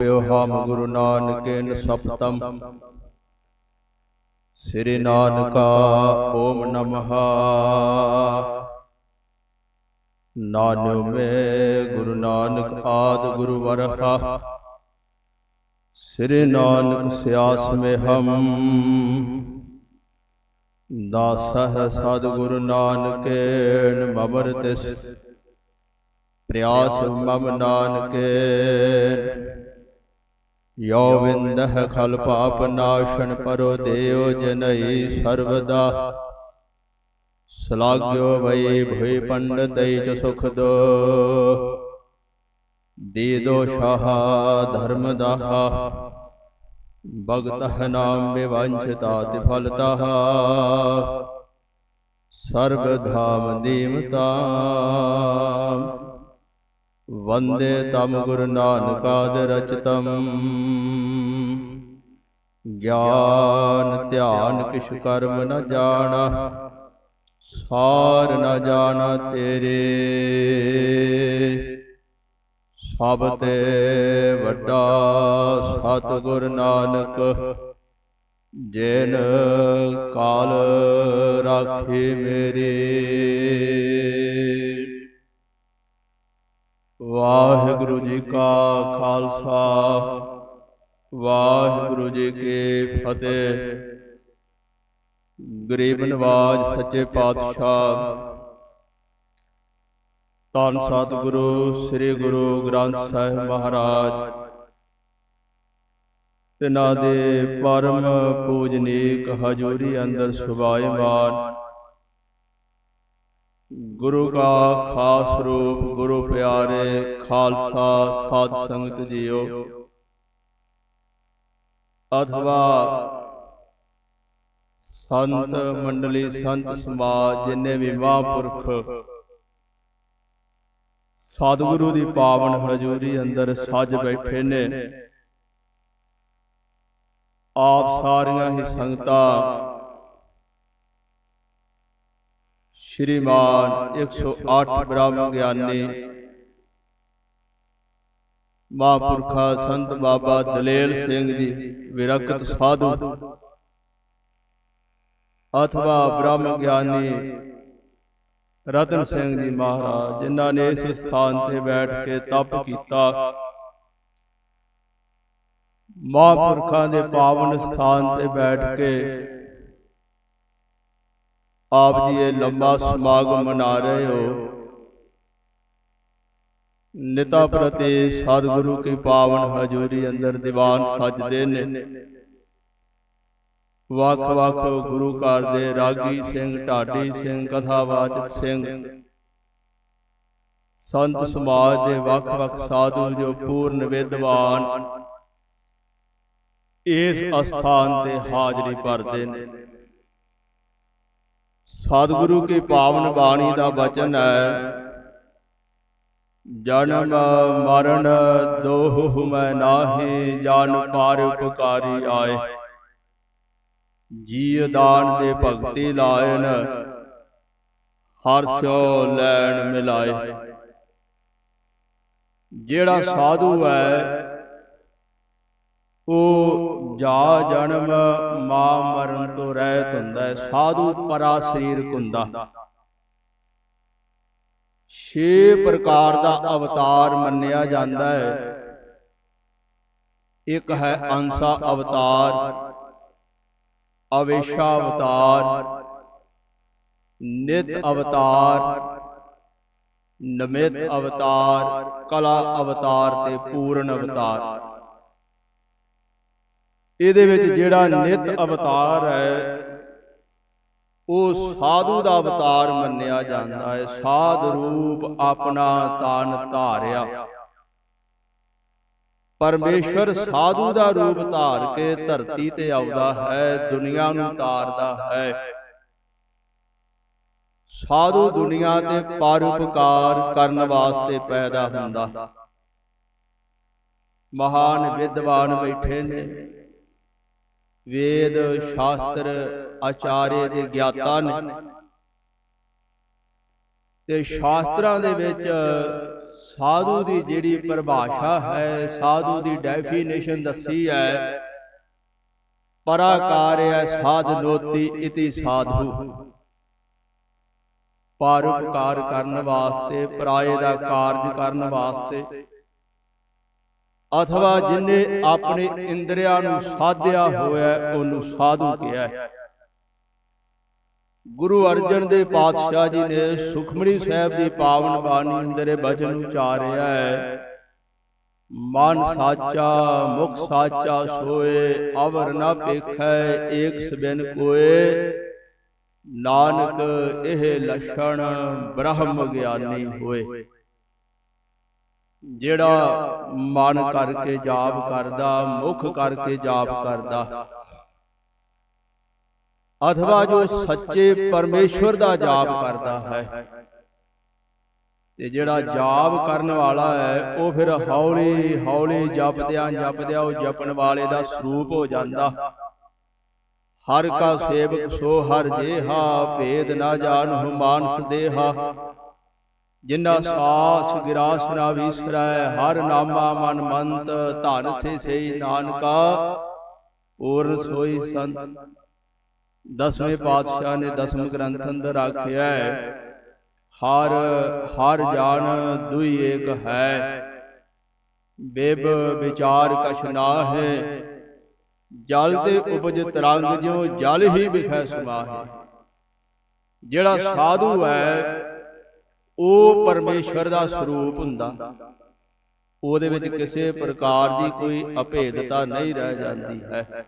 ਪਿਓ ਹਮ ਗੁਰੂ ਨਾਨਕੇਨ ਸਪਤਮ। ਸ੍ਰੀ ਨਾਨਕਾ ਓਮ ਨਮః ਨਾਨਿਓ ਮੇ ਗੁਰੂ ਨਾਨਕ ਆਦ ਗੁਰੂ ਵਰਹਾ। ਸ੍ਰੀ ਨਾਨਕ ਸਿਆਸ ਮੇ ਹਮ। ਦਾਸਹ ਸਦ ਗੁਰੂ ਨਾਨਕੇਨ ਮਮਰ ਤਿਸ। ਪ੍ਰਿਆਸ ਮਮ ਨਾਨਕੇ ਯੋ ਵਿੰਦਹ ਖਲ ਪਾਪ ਨਾਸ਼ਨ ਪਰੋ ਦੇਵ ਜਨਈ ਸਰਵਦਾ। ਸਲਾਗਿਓ ਵਈ ਭੁਈ ਪੰਡਤਈ ਚ ਸੁਖ ਦੋ। ਦੀਦੋ ਸ਼ਾਹ ਧਰਮ ਦਾਹਾ। ਭਗਤਹ ਨਾਮ ਵਿਵੰਚਤਾ ਤੇ ਫਲਤਾ ਸਰਬ ਧਾਮ ਦੀਮਤਾ। ਵੰਦੇ ਤਮ ਗੁਰੂ ਨਾਨਕਾਦ ਰਚਤਮ। ਗਿਆਨ ਧਿਆਨ ਕਿਛ ਕਰਮ ਨ ਜਾਣਾ, ਸਾਰ ਨ ਜਾਣਾ ਤੇਰੇ। ਸਭ ਤੇ ਵੱਡਾ ਸਤਿਗੁਰ ਨਾਨਕ, ਜਿਨ ਕਾਲ ਰਾਖੀ ਮੇਰੀ। ਵਾਹਿਗੁਰੂ ਜੀ ਕਾ ਖਾਲਸਾ, ਵਾਹਿਗੁਰੂ ਜੀ ਕੀ ਫਤਿਹ। ਗਰੀਬ ਨਵਾਜ ਸੱਚੇ ਪਾਤਸ਼ਾਹ, ਧੰਨ ਸਤਿਗੁਰੂ ਸ੍ਰੀ ਗੁਰੂ ਗ੍ਰੰਥ ਸਾਹਿਬ ਮਹਾਰਾਜ, ਤਿਨਾਂ ਦੇ ਪਰਮ ਪੂਜਨੀਕ ਹਜੂਰੀ ਅੰਦਰ ਸੁਭਾਇਮਾਨ ਗੁਰੂ ਕਾ ਖਾਸ ਰੂਪ, ਗੁਰੂ ਪਿਆਰੇ, ਖਾਲਸਾ ਸਾਧ ਸੰਗਤ ਜੀਓ। ਅਥਵਾ ਸੰਤ ਮੰਡਲੀ ਸੰਤ ਸਮਾਜ ਜਿੰਨੇ ਵੀ ਮਹਾਂਪੁਰਖ ਸਤਿਗੁਰੂ ਦੀ ਪਾਵਨ ਹਜ਼ੂਰੀ ਅੰਦਰ ਸੱਜ ਬੈਠੇ ਨੇ, ਆਪ ਸਾਰੀਆਂ ਹੀ ਸੰਗਤਾਂ ਸ਼੍ਰੀਮਾਨ 108 ਬ੍ਰਹਮ ਗਿਆਨੀ ਮਹਾਂਪੁਰਖਾ ਸੰਤ ਬਾਬਾ ਦਲੇਲ ਸਿੰਘ ਜੀ, ਵਿਰਕਤ ਸਾਧੂ, ਅਥਵਾ ਬ੍ਰਹਮ ਗਿਆਨੀ ਰਤਨ ਸਿੰਘ ਜੀ ਮਹਾਰਾਜ, ਜਿਨ੍ਹਾਂ ਨੇ ਇਸ ਸਥਾਨ ਤੇ ਬੈਠ ਕੇ ਤਪ ਕੀਤਾ। ਮਹਾਂਪੁਰਖਾਂ ਦੇ ਪਾਵਨ ਸਥਾਨ ਤੇ ਬੈਠ ਕੇ ਆਪ ਜੀ ਇਹ ਲੰਬਾ ਸਮਾਗਮ ਮਨਾ ਰਹੇ ਹੋ। ਨਿਤਾ ਪ੍ਰਤੀ ਸਤਿਗੁਰੂ ਕੀ ਪਾਵਨ ਹਜ਼ੂਰੀ ਅੰਦਰ ਦੀਵਾਨ ਸਜਦੇ ਨੇ। ਵੱਖ ਵੱਖ ਗੁਰੂ ਘਰ ਦੇ ਰਾਗੀ ਸਿੰਘ ਢਾਡੀ ਸਿੰਘ ਕਥਾਵਾਚਕ ਸਿੰਘ। ਸੰਤ ਸਮਾਜ ਦੇ ਵੱਖ ਵੱਖ ਸਾਧੂ ਜੋ ਪੂਰਨ ਵਿਦਵਾਨ ਇਸ ਅਸਥਾਨ ਤੇ ਹਾਜ਼ਰੀ ਭਰਦੇ ਨੇ। ਸਤਿਗੁਰੂ ਕੀ ਪਾਵਨ ਬਾਣੀ ਦਾ ਬਚਨ ਹੈ। ਜਨਮ ਮਰਨ ਦੋਹ ਮੈਂ ਨਾਹੀ ਜਨ ਪਰ ਉਪਕਾਰੀ ਆਏ। ਜੀ ਦਾਨ ਦੇ ਭਗਤੀ ਲਾਇਨ ਹਰ ਸਿਓ ਲੈਣ ਮਿਲਾਏ। ਜਿਹੜਾ ਸਾਧੂ ਹੈ ਉਹ ਜਾ ਜਨਮ ਮਾ ਮਰਨ ਤੋਂ ਰਹਿਤ ਹੁੰਦਾ ਹੈ। ਸਾਧੂ ਪਰਾ ਸਰੀਰ ਕੁੰਦਾ। ਛੇ ਪ੍ਰਕਾਰ ਦਾ ਅਵਤਾਰ ਮੰਨਿਆ ਜਾਂਦਾ ਹੈ। ਇੱਕ ਹੈ ਅੰਸਾ ਅਵਤਾਰ, ਅਵੇਸ਼ਾ ਅਵਤਾਰ, ਨਿਤ ਅਵਤਾਰ, ਨਮਿਤ ਅਵਤਾਰ, ਕਲਾ ਅਵਤਾਰ ਤੇ ਪੂਰਨ ਅਵਤਾਰ। ਇਹਦੇ ਵਿੱਚ ਜਿਹੜਾ ਨਿਤ ਅਵਤਾਰ ਹੈ ਉਹ ਸਾਧੂ ਦਾ ਅਵਤਾਰ ਮੰਨਿਆ ਜਾਂਦਾ ਹੈ। ਸਾਧ ਰੂਪ ਆਪਣਾ ਤਾਨ ਧਾਰਿਆ। ਪਰਮੇਸ਼ਰ ਸਾਧੂ ਦਾ ਰੂਪ ਧਾਰ ਕੇ ਧਰਤੀ ਤੇ ਆਉਂਦਾ ਹੈ ਦੁਨੀਆ ਨੂੰ ਤਾਰਦਾ ਹੈ। ਸਾਧੂ ਦੁਨੀਆ ਤੇ ਪਰਉਪਕਾਰ ਕਰਨ ਵਾਸਤੇ ਪੈਦਾ ਹੁੰਦਾ। ਮਹਾਨ ਵਿਦਵਾਨ ਬੈਠੇ ਨੇ। ਵੇਦ ਸ਼ਾਸਤਰ ਆਚਾਰੇ ਦੇ ਗਿਆਤਾ ਨੇ। ਤੇ ਸ਼ਾਸਤਰਾਂ ਦੇ ਵਿੱਚ ਸਾਧੂ ਦੀ ਜਿਹੜੀ ਪਰਿਭਾਸ਼ਾ ਹੈ ਸਾਧੂ ਦੀ ਡੈਫੀਨੇਸ਼ਨ ਦੱਸੀ ਹੈ। ਪਰਾਕਾਰਯ ਸਾਧਨੋਤੀ ਇਤੀ ਸਾਧੂ। ਪਰਉਪਕਾਰ ਕਰਨ ਵਾਸਤੇ ਪਰਾਏ ਦਾ ਕਾਰਜ ਕਰਨ ਵਾਸਤੇ। ਅਥਵਾ ਜਿਨੇ ਆਪਣੇ ਇੰਦਰੀਆਂ ਨੂੰ ਸਾਧਿਆ ਹੋਇਆ ਉਹਨੂੰ ਸਾਧੂ ਕਿਹਾ ਹੈ। ਗੁਰੂ ਅਰਜਨ ਦੇਵ ਪਾਤਸ਼ਾਹ ਜੀ ਨੇ ਸੁਖਮਨੀ ਸਾਹਿਬ ਦੀ ਪਾਵਨ ਬਾਣੀ ਅੰਦਰੇ ਬਚਨ ਉਚਾਰਿਆ ਹੈ। ਮਨ ਸਾਚਾ ਮੁਖ ਸਾਚਾ ਸੋਏ ਅਵਰ ਨਾ ਪੇਖੈ ਏਕ ਸਬਿਨ ਕੋਏ। ਨਾਨਕ ਇਹ ਲਛਣ ਬ੍ਰਹਮ ਗਿਆਨੀ ਹੋਏ। ਜਿਹੜਾ ਮਨ ਕਰਕੇ ਜਾਪ ਕਰਦਾ ਮੁਖ ਕਰਕੇ ਜਾਪ ਕਰਦਾ। ਅਥਵਾ ਜੋ ਸੱਚੇ ਪਰਮੇਸ਼ਵਰ ਦਾ ਜਾਪ ਕਰਦਾ ਹੈ। ਤੇ ਜਿਹੜਾ ਜਾਪ ਕਰਨ ਵਾਲਾ ਹੈ ਉਹ ਫਿਰ ਹੌਲੀ ਹੌਲੀ ਜਪਦਿਆਂ ਜਪਦਿਆਂ ਉਹ ਜਪਣ ਵਾਲੇ ਦਾ ਸਰੂਪ ਹੋ ਜਾਂਦਾ। ਹਰ ਕਾ ਸੇਵਕ ਸੋ ਹਰ ਜੇਹਾ ਭੇਦ ਨਾ ਜਾਣਹੁ ਮਾਨਸ ਦੇਹਾ। ਜਿਨਾ ਸਾਸ ਗਿਰਾਸ ਨਾ ਵਿਸਰੈ ਹਰ ਨਾਮਾ ਮਨ ਮੰਤ ਧਨ ਸੇ ਸਈ ਨਾਨਕਾ ਪੂਰਨ ਸੋਈ ਸੰਤ। ਦਸਵੇਂ ਪਾਤਸ਼ਾਹ ਨੇ ਦਸਮ ਗ੍ਰੰਥ ਅੰਦਰ ਆਖਿਆ ਹੈ ਹਰ ਹਰ ਜਾਣ ਦੁਈ ਏਕ ਹੈ। ਬੇਬ ਵਿਚਾਰ ਕਛ ਨਾਹੈ ਜਲ ਤੇ ਉਪਜ ਤਰੰਗ ਜਿਉ ਜਲ ਹੀ ਵਿਖੈ ਸਮਾਹੇ। ਜਿਹੜਾ ਸਾਧੂ ਹੈ ਉਹ ਪਰਮੇਸ਼ਵਰ ਦਾ ਸਰੂਪ ਹੁੰਦਾ। ਉਹਦੇ ਵਿੱਚ ਕਿਸੇ ਪ੍ਰਕਾਰ ਦੀ ਕੋਈ ਅਭੇਦਤਾ ਨਹੀਂ ਰਹਿ ਜਾਂਦੀ ਹੈ।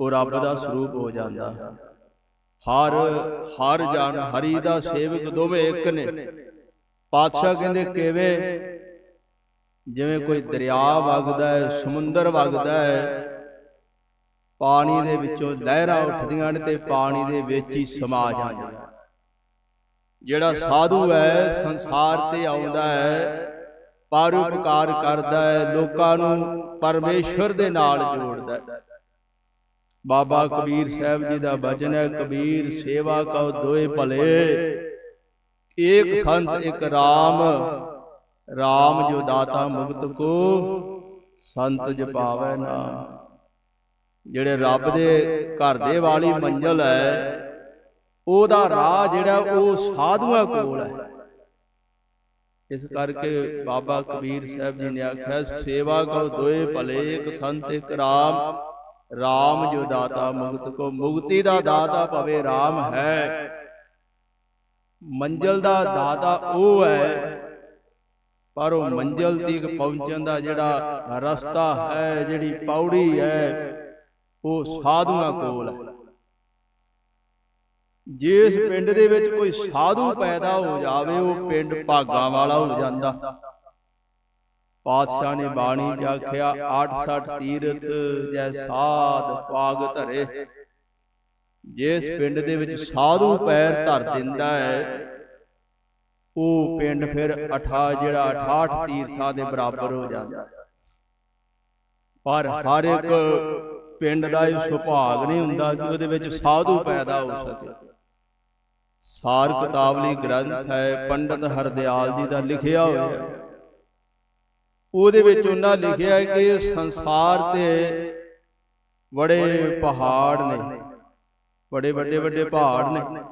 ਉਹ ਰੱਬ ਦਾ ਸਰੂਪ ਹੋ ਜਾਂਦਾ। ਹੈ ਹਰ ਹਰ ਜਨ ਹਰੀ ਦਾ ਸੇਵਕ ਦੋਵੇਂ ਇੱਕ ਨੇ। ਪਾਤਸ਼ਾਹ ਕਹਿੰਦੇ, ਕਿਵੇਂ? ਜਿਵੇਂ ਕੋਈ ਦਰਿਆ ਵਗਦਾ ਹੈ, ਸਮੁੰਦਰ ਵਗਦਾ ਹੈ, ਪਾਣੀ ਦੇ ਵਿੱਚੋਂ ਲਹਿਰਾਂ ਉੱਠਦੀਆਂ ਨੇ ਤੇ ਪਾਣੀ ਦੇ ਵਿੱਚ ਹੀ ਸਮਾ ਜਾਂਦੀਆਂ ਜਿਹੜਾ ਸਾਧੂ ਹੈ ਸੰਸਾਰ ਤੇ ਆਉਂਦਾ ਹੈ ਪਰਉਪਕਾਰ ਕਰਦਾ ਹੈ ਲੋਕਾਂ ਨੂੰ ਪਰਮੇਸ਼ਵਰ ਦੇ ਨਾਲ ਜੋੜਦਾ ਹੈ। ਬਾਬਾ ਕਬੀਰ ਸਾਹਿਬ ਜੀ ਦਾ ਬਚਨ ਹੈ ਕਬੀਰ ਸੇਵਾ ਕਉ ਦੋਏ ਭਲੇ। ਏਕ ਸੰਤ ਇੱਕ RAM RAM ਜੋ ਦਾਤਾ ਮੁਕਤ ਕੋ ਸੰਤ ਜਪਾਵੇ ਨਾਮ। ਜਿਹੜੇ ਰੱਬ ਦੇ ਘਰ ਦੇ ਵਾਲੀ ਮੰਜ਼ਲ ਹੈ ਉਹਦਾ ਰਾਹ ਜਿਹੜਾ ਉਹ ਸਾਧੂਆਂ ਕੋਲ ਹੈ। ਇਸ ਕਰਕੇ ਬਾਬਾ ਕਬੀਰ ਸਾਹਿਬ ਜੀ ਨੇ ਆਖਿਆ ਸੇਵਾ ਕਉ ਦੋਏ ਭਲੇ ਇੱਕ ਸੰਤ ਇੱਕ RAM RAM ਜੋ ਦਾਤਾ ਮੁਕਤ ਕੋ ਮੁਕਤੀ ਦਾ ਦਾਤਾ ਭਵੇ RAM ਹੈ। ਮੰਜ਼ਲ ਦਾ ਦਾਤਾ ਉਹ ਹੈ। ਪਰ ਉਹ ਮੰਜ਼ਲ ਤੀਕ ਪਹੁੰਚਣ ਦਾ ਜਿਹੜਾ ਰਸਤਾ ਹੈ ਜਿਹੜੀ ਪੌੜੀ ਹੈ ਉਹ ਸਾਧੂਆਂ ਕੋਲ ਹੈ। ਜਿਸ ਪਿੰਡ ਦੇ ਵਿੱਚ ਕੋਈ ਸਾਧੂ ਪੈਦਾ ਹੋ ਜਾਵੇ ਉਹ ਪਿੰਡ ਭਾਗਾ ਵਾਲਾ ਹੋ ਜਾਂਦਾ। ਪਾਤਸ਼ਾਹ ਨੇ ਬਾਣੀ ਚ ਆਖਿਆ 68 ਤੀਰਥ ਜੈ ਸਾਧ ਪਾਗ ਧਰੇ। ਜਿਸ ਪਿੰਡ ਦੇ ਵਿੱਚ ਸਾਧੂ ਪੈਰ ਧਰ ਦਿੰਦਾ ਹੈ ਉਹ ਪਿੰਡ ਫਿਰ 18 ਜਿਹੜਾ 68 ਤੀਰਥਾਂ ਦੇ ਬਰਾਬਰ ਹੋ ਜਾਂਦਾ ਪਰ ਹਰ ਇੱਕ ਪਿੰਡ ਦਾ ਇਹ ਸੁਭਾਗ ਨਹੀਂ ਹੁੰਦਾ ਕਿ ਉਹਦੇ ਵਿੱਚ ਸਾਧੂ ਪੈਦਾ ਹੋ ਸਕੇ। ਸਾਰ ਕਿਤਾਬ ਲਈ ਗ੍ਰੰਥ ਹੈ ਪੰਡਤ ਹਰਦਿਆਲ ਜੀ ਦਾ ਲਿਖਿਆ ਹੋਇਆ। ਉਹਦੇ ਵਿੱਚ ਉਹਨਾਂ ਲਿਖਿਆ ਹੈ ਕਿ ਸੰਸਾਰ ਤੇ ਬੜੇ ਪਹਾੜ ਨੇ। ਬੜੇ ਵੱਡੇ ਵੱਡੇ ਪਹਾੜ ਨੇ।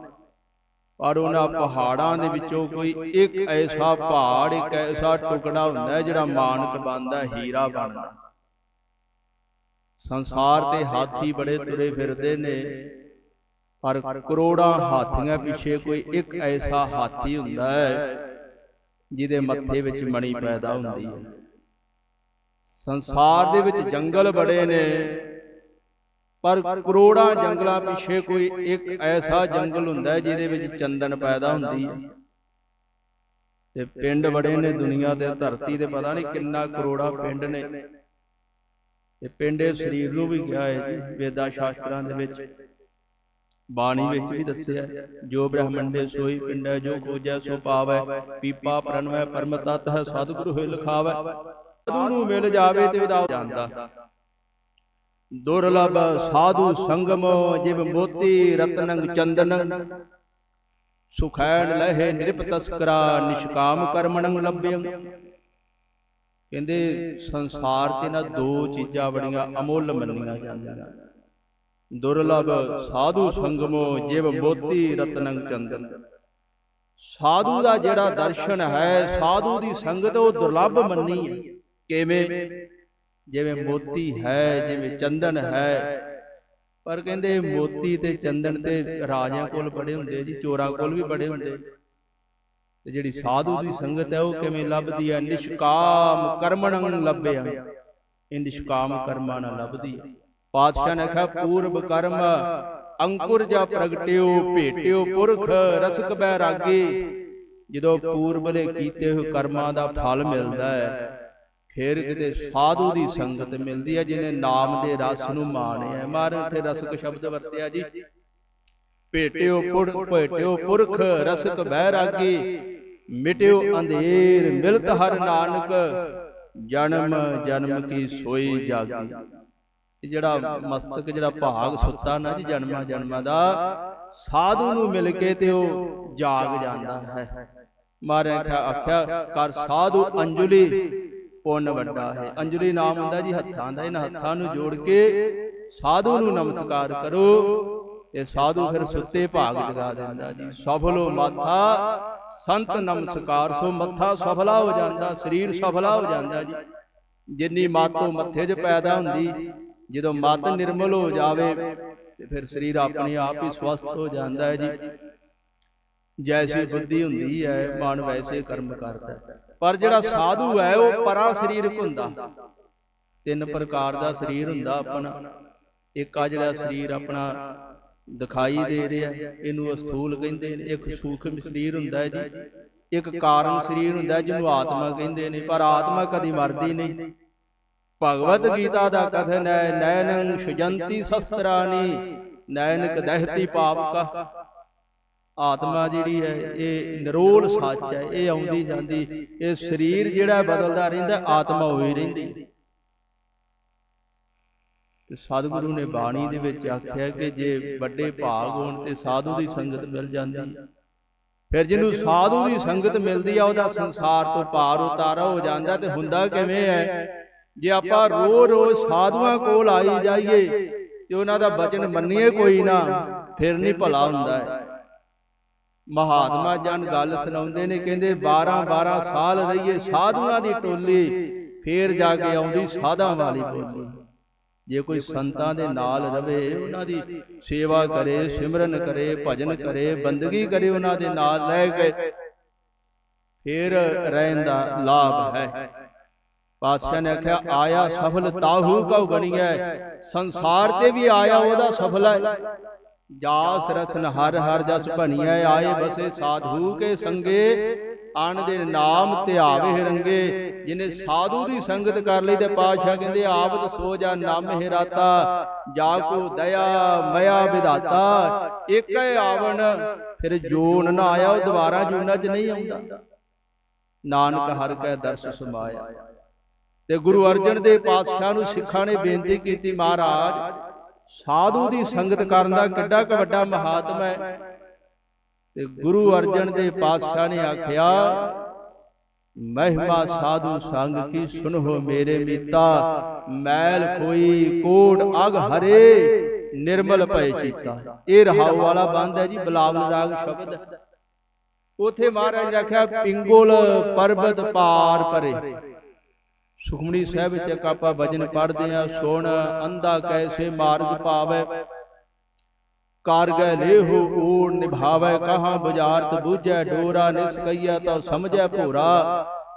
ਪਰ ਉਹਨਾਂ ਪਹਾੜਾਂ ਦੇ ਵਿੱਚੋਂ ਕੋਈ ਇੱਕ ਐਸਾ ਪਹਾੜ ਇੱਕ ਐਸਾ ਟੁਕੜਾ ਹੁੰਦਾ ਹੈ ਜਿਹੜਾ ਮਾਨਕ ਬਣਦਾ ਹੀਰਾ ਬਣਦਾ। ਸੰਸਾਰ ਤੇ ਹਾਥੀ ਬੜੇ ਤੁਰੇ ਫਿਰਦੇ ਨੇ। ਪਰ ਕਰੋੜਾਂ ਹਾਥੀਆਂ ਪਿੱਛੇ ਕੋਈ ਇੱਕ ਐਸਾ ਹਾਥੀ ਹੁੰਦਾ ਹੈ ਜਿਹਦੇ ਮੱਥੇ ਵਿੱਚ ਮਣੀ ਪੈਦਾ ਹੁੰਦੀ ਹੈ। ਸੰਸਾਰ ਦੇ ਵਿੱਚ ਜੰਗਲ ਬੜੇ ਨੇ। ਪਰ ਕਰੋੜਾਂ ਜੰਗਲਾਂ ਪਿੱਛੇ ਕੋਈ ਇੱਕ ਐਸਾ ਜੰਗਲ ਹੁੰਦਾ ਹੈ ਜਿਹਦੇ ਵਿੱਚ ਚੰਦਨ ਪੈਦਾ ਹੁੰਦੀ ਹੈ। ਤੇ ਪਿੰਡ ਬੜੇ ਨੇ ਦੁਨੀਆ ਤੇ ਧਰਤੀ ਤੇ ਪਤਾ ਨਹੀਂ ਕਿੰਨਾ ਕਰੋੜਾ ਪਿੰਡ ਨੇ। ਤੇ ਪਿੰਡੇ ਸਰੀਰ ਨੂੰ ਵੀ ਕਿਹਾ ਹੈ ਜੀ ਵੇਦਾ ਸ਼ਾਸਤਰਾਂ ਦੇ ਵਿੱਚ। ਬਾਣੀ ਵਿੱਚ ਵੀ ਦੱਸਿਆ ਜੋ ਬ੍ਰਹਮੰਡੇ ਸੋਈ ਪਿੰਡੈ ਜੋ ਖੋਜੈ ਸੋ ਪਾਵੈ ਪੀਪਾ ਪ੍ਰਣਵੈ ਪਰਮ ਤਤ ਹੈ ਸਤਿਗੁਰੂ ਹੋਇ ਲਖਾਵੈ ਸਾਧੂ ਨੂੰ ਮਿਲ ਜਾਵੇ ਤੇ ਉਹਦਾ ਜਾਂਦਾ। ਦੁਰਲਭ ਸਾਧੂ ਸੰਗਮ ਜਿਵ ਮੋਤੀ ਰਤਨੰ ਚੰਦਨੰ। ਸੁਖੈਨ ਲਹਿ ਨਿਰਪ ਤਸਕਰਾ ਨਿਸ਼ਕਾਮ ਕਰਮਣੰ ਲੱਭਿਅੰ। ਕਹਿੰਦੇ ਸੰਸਾਰ ਤੇ ਨਾ ਦੋ ਚੀਜ਼ਾਂ ਬੜੀਆਂ ਅਮੁੱਲ ਮੰਨੀਆਂ ਜਾਂਦੀਆਂ। ਦੁਰਲਭ ਸਾਧੂ ਸੰਗਮੋ ਜਿਵ ਮੋਤੀ ਰਤਨੰ ਚੰਦਨ। ਸਾਧੂ ਦਾ ਜਿਹੜਾ ਦਰਸ਼ਨ ਹੈ, ਸਾਧੂ ਦੀ ਸੰਗਤ ਉਹ ਦੁਰਲਭ ਮੰਨੀ ਹੈ। ਕਿਵੇਂ? ਜਿਵੇਂ ਮੋਤੀ ਹੈ, ਜਿਵੇਂ ਚੰਦਨ ਹੈ। ਪਰ ਕਹਿੰਦੇ ਮੋਤੀ ਤੇ ਚੰਦਨ ਤੇ ਰਾਜਿਆਂ ਕੋਲ ਬੜੇ ਹੁੰਦੇ ਜੀ, ਚੋਰਾਂ ਕੋਲ ਵੀ ਬੜੇ ਹੁੰਦੇ। ਤੇ ਜਿਹੜੀ ਸਾਧੂ ਦੀ ਸੰਗਤ ਹੈ, ਉਹ ਕਿਵੇਂ ਲੱਭਦੀ ਹੈ? ਨਿਸ਼ਕਾਮ ਕਰਮਣੰ ਲੱਭਿਆ। ਇਹ ਨਿਸ਼ਕਾਮ ਕਰਮਾਂ ਨਾਲ ਲੱਭਦੀ ਹੈ। ਪਾਤਸ਼ਾਹ ਨੇ ਕਿਹਾ ਪੂਰਬ ਕਰਮ ਅੰਕੁਰ ਜਾ ਪ੍ਰਗਟਿਓ ਭੇਟਿਓ ਪੁਰਖ ਰਸਕ ਬੈ ਰਾਗੇ। ਜਦੋਂ ਪੂਰਬਲੇ ਕੀਤੇ ਹੋਏ ਕਰਮਾਂ ਦਾ ਫਲ ਮਿਲਦਾ ਹੈ ਫਿਰ ਕਿਤੇ ਸਾਧੂ ਦੀ ਸੰਗਤ ਮਿਲਦੀ ਹੈ ਜਿਹਨੇ ਨਾਮ ਦੇ ਰਸ ਨੂੰ ਮਾਣਿਆ ਮਾਰ ਇੱਥੇ ਰਸਕ ਸ਼ਬਦ ਵਰਤਿਆ ਜੀ। ਭੇਟਿਓ ਪੁਰ ਭੇਟਿਓ ਪੁਰਖ ਰਸਕ ਬਹਿ ਰਾਗੀ। ਮਿਟਿਓ ਅੰਧੇਰ ਮਿਲਤ ਹਰ ਨਾਨਕ ਜਨਮ ਜਨਮ ਕੀ ਸੋਈ ਜਾਗੀ। ਜਿਹੜਾ ਮਸਤਕ, ਜਿਹੜਾ ਭਾਗ ਸੁੱਤਾ ਨਾ ਜੀ ਜਨਮਾਂ ਜਨਮਾਂ ਦਾ, ਸਾਧੂ ਨੂੰ ਮਿਲ ਕੇ ਤੇ ਉਹ ਜਾਗ ਜਾਂਦਾ ਹੈ। ਮਾਰੇ ਆਖਿਆ, ਕਰ ਸਾਧੂ ਅੰਜੁਲੀ, ਪੁੰਨ ਵੱਡਾ ਹੈ। ਅੰਜਲੀ ਨਾਮ ਹੁੰਦਾ ਜੀ ਹੱਥਾਂ ਦਾ, ਇਹਨਾਂ ਹੱਥਾਂ ਨੂੰ ਜੋੜ ਕੇ ਸਾਧੂ ਨੂੰ ਨਮਸਕਾਰ ਕਰੋ। ਇਹ ਸਾਧੂ ਫਿਰ ਸੁੱਤੇ ਭਾਗ ਜਗਾ ਦਿੰਦਾ ਜੀ। ਸਫਲੋ ਮਾਥਾ, ਸੰਤ ਨਮਸਕਾਰ ਸੋ ਮੱਥਾ ਸਫਲਾ ਹੋ ਜਾਂਦਾ, ਸਰੀਰ ਸਫਲਾ ਹੋ ਜਾਂਦਾ ਜੀ। ਜਿੰਨੀ ਮਾਤੋਂ ਮੱਥੇ 'ਚ ਪੈਦਾ ਹੁੰਦੀ ਜਦੋਂ ਮਤ ਨਿਰਮਲ ਹੋ ਜਾਵੇ ਤੇ ਫਿਰ ਸਰੀਰ ਆਪਣੇ ਆਪ ਹੀ ਸਵਸਥ ਹੋ ਜਾਂਦਾ ਹੈ ਜੀ। ਜੈਸੀ ਬੁੱਧੀ ਹੁੰਦੀ ਹੈ ਮਨ ਵੈਸੇ ਕਰਮ ਕਰਦਾ ਪਰ ਜਿਹੜਾ ਸਾਧੂ ਹੈ ਉਹ ਪਰਾ ਸਰੀਰਕ ਹੁੰਦਾ। ਤਿੰਨ ਪ੍ਰਕਾਰ ਦਾ ਸਰੀਰ ਹੁੰਦਾ ਆਪਣਾ। ਇੱਕ ਆ ਜਿਹੜਾ ਸਰੀਰ ਆਪਣਾ ਦਿਖਾਈ ਦੇ ਰਿਹਾ ਇਹਨੂੰ ਅਸਥੂਲ ਕਹਿੰਦੇ ਨੇ। ਇੱਕ ਸੂਖਮ ਸਰੀਰ ਹੁੰਦਾ ਹੈ ਜੀ। ਇੱਕ ਕਾਰਨ ਸਰੀਰ ਹੁੰਦਾ ਜਿਹਨੂੰ ਆਤਮਾ ਕਹਿੰਦੇ ਨੇ। ਪਰ ਆਤਮਾ ਕਦੀ ਮਰਦੀ ਨਹੀਂ। ਭਗਵਤ ਗੀਤਾ ਦਾ ਕਥਨ ਹੈ ਨੈਨੰ ਸੁਜੰਤੀ ਸ਼ਸਤਰਾਨੀ ਨੈਨਕ ਦਹਿਤੀ ਪਾਪ ਕਾ ਆਤਮਾ ਜਿਹੜੀ ਹੈ ਇਹ ਨਿਰੋਲ ਸੱਚ ਹੈ ਇਹ ਆਉਂਦੀ ਜਾਂਦੀ ਇਹ ਸਰੀਰ ਜਿਹੜਾ ਬਦਲਦਾ ਰਹਿੰਦਾ ਆਤਮਾ ਹੋਈ ਰਹਿੰਦੀ। ਤੇ ਸਤਿਗੁਰੂ ਨੇ ਬਾਣੀ ਦੇ ਵਿੱਚ ਆਖਿਆ ਕਿ ਜੇ ਵੱਡੇ ਭਾਗ ਹੋਣ ਤੇ ਸਾਧੂ ਦੀ ਸੰਗਤ ਮਿਲ ਜਾਂਦੀ। ਫਿਰ ਜਿਹਨੂੰ ਸਾਧੂ ਦੀ ਸੰਗਤ ਮਿਲਦੀ ਆ ਉਹਦਾ ਸੰਸਾਰ ਤੋਂ ਪਾਰ ਉਤਾਰਾ ਹੋ ਜਾਂਦਾ ਤੇ ਹੁੰਦਾ ਕਿਵੇਂ ਹੈ? ਜੇ ਆਪਾਂ ਰੋ ਰੋ ਸਾਧੂਆਂ ਕੋਲ ਆਈ ਜਾਈਏ ਤੇ ਉਹਨਾਂ ਦਾ ਬਚਨ ਮੰਨੀਏ ਕੋਈ ਨਾ ਫਿਰ ਨਹੀਂ ਭਲਾ ਹੁੰਦਾ ਹੈ। ਮਹਾਤਮਾ ਜਨ ਗੱਲ ਸੁਣਾਉਂਦੇ ਨੇ ਕਹਿੰਦੇ 12 12 ਸਾਲ ਰਹੀਏ ਸਾਧੂਆਂ ਦੀ ਟੋਲੀ ਫੇਰ ਜਾ ਕੇ ਆਉਂਦੀ ਸਾਧਾਂ ਵਾਲੀ ਬੋਲੀ। ਜੇ ਕੋਈ ਸੰਤਾਂ ਦੇ ਨਾਲ ਰਵੇ ਉਹਨਾਂ ਦੀ ਸੇਵਾ ਕਰੇ ਸਿਮਰਨ ਕਰੇ ਭਜਨ ਕਰੇ ਬੰਦਗੀ ਕਰੇ ਉਹਨਾਂ ਦੇ ਨਾਲ ਰਹਿ ਕੇ। ਫੇਰ ਰਹਿਣ ਦਾ ਲਾਭ ਹੈ। ਪਾਤਸ਼ਾਹ ਨੇ ਆਖਿਆ ਆਇਆ ਸਫਲ ਤਾਹੂ ਕਉ ਬਣੀਐ? ਸੰਸਾਰ ਤੇ ਵੀ ਆਇਆ ਉਹਦਾ ਸਫਲ ਹੈ। ਜਾਸ ਰਸਨ ਹਰ ਹਰ ਜਸ ਭਣੀਐ ਆਏ ਬਸੇ ਸਾਧੂ ਕੇ ਸੰਗੇ। ਆਣ ਦੇ ਨਾਮ ਧਿਆਵੇ ਰੰਗੇ। ਜਿਨੇ ਸਾਧੂ ਦੀ ਸੰਗਤ ਕਰ ਲਈ ਤੇ ਪਾਤਸ਼ਾਹ ਕਹਿੰਦੇ ਆਪਤ ਸੋ ਜਾ ਨਾਮ ਹਿਰਾਤਾ। ਜਾ ਕੋ ਦਇਆ ਮਇਆ ਵਿਧਾਤਾ। ਏਕੈ ਆਵਣ ਫਿਰ ਜੋਨ ਨਾ ਆਇਆ ਉਹ ਦੁਬਾਰਾ ਜੂਨਾ ਚ ਨਹੀਂ ਆਉਂਦਾ। ਨਾਨਕ ਹਰ ਕੈ ਦਰਸ ਸਮਾਇਆ। ਤੇ ਗੁਰੂ ਅਰਜਨ ਦੇਵ ਪਾਤਸ਼ਾਹ ਨੂੰ ਸਿੱਖਾਂ ਨੇ ਬੇਨਤੀ ਕੀਤੀ ਮਹਾਰਾਜ ਸਾਧੂ ਦੀ ਸੰਗਤ ਕਰਨ ਦਾ ਕਿੱਡਾ ਕੁ ਵੱਡਾ ਮਹਾਤਮ ਹੈ। ਤੇ ਗੁਰੂ ਅਰਜਨ ਦੇਵ ਪਾਤਸ਼ਾਹ ਨੇ ਆਖਿਆ ਮਹਿਮਾ ਸਾਧੂ ਸੰਗ ਕੀ ਸੁਨੋ ਮੇਰੇ ਮੀਤਾ ਮੈਲ ਕੋਈ ਕੋਟ ਅਗ ਹਰੇ ਨਿਰਮਲ ਭਏ ਚੀਤਾ। ਇਹ ਰਹਾਉ ਵਾਲਾ ਬੰਦ ਹੈ ਜੀ ਬਲਾਵਲ ਰਾਗ ਸ਼ਬਦ। ਉਥੇ ਮਹਾਰਾਜ ਆਖਿਆ ਪਿੰਗੁਲ ਪਰਬਤ ਪਾਰ। ਪਰੇ। ਸੁਖਮਣੀ ਸਾਹਿਬ ਵਿੱਚ ਇੱਕ ਆਪਾਂ ਭਜਨ ਪੜ੍ਹਦੇ ਆ ਸੁਣ, ਅੰਧਾ ਕੈਸੇ ਮਾਰਗ ਪਾਵੇ ਕਾਰਗੈ ਲੇਹੋ ਓੜ ਨਿਭਾਵੇ, ਕਹਾਂ ਬੁਝਾਰਤ ਬੂਝੈ, ਡੋਰਾ ਨਿਸਕਈਆ ਤਉ ਸਮਝੈ ਭੋਰਾ,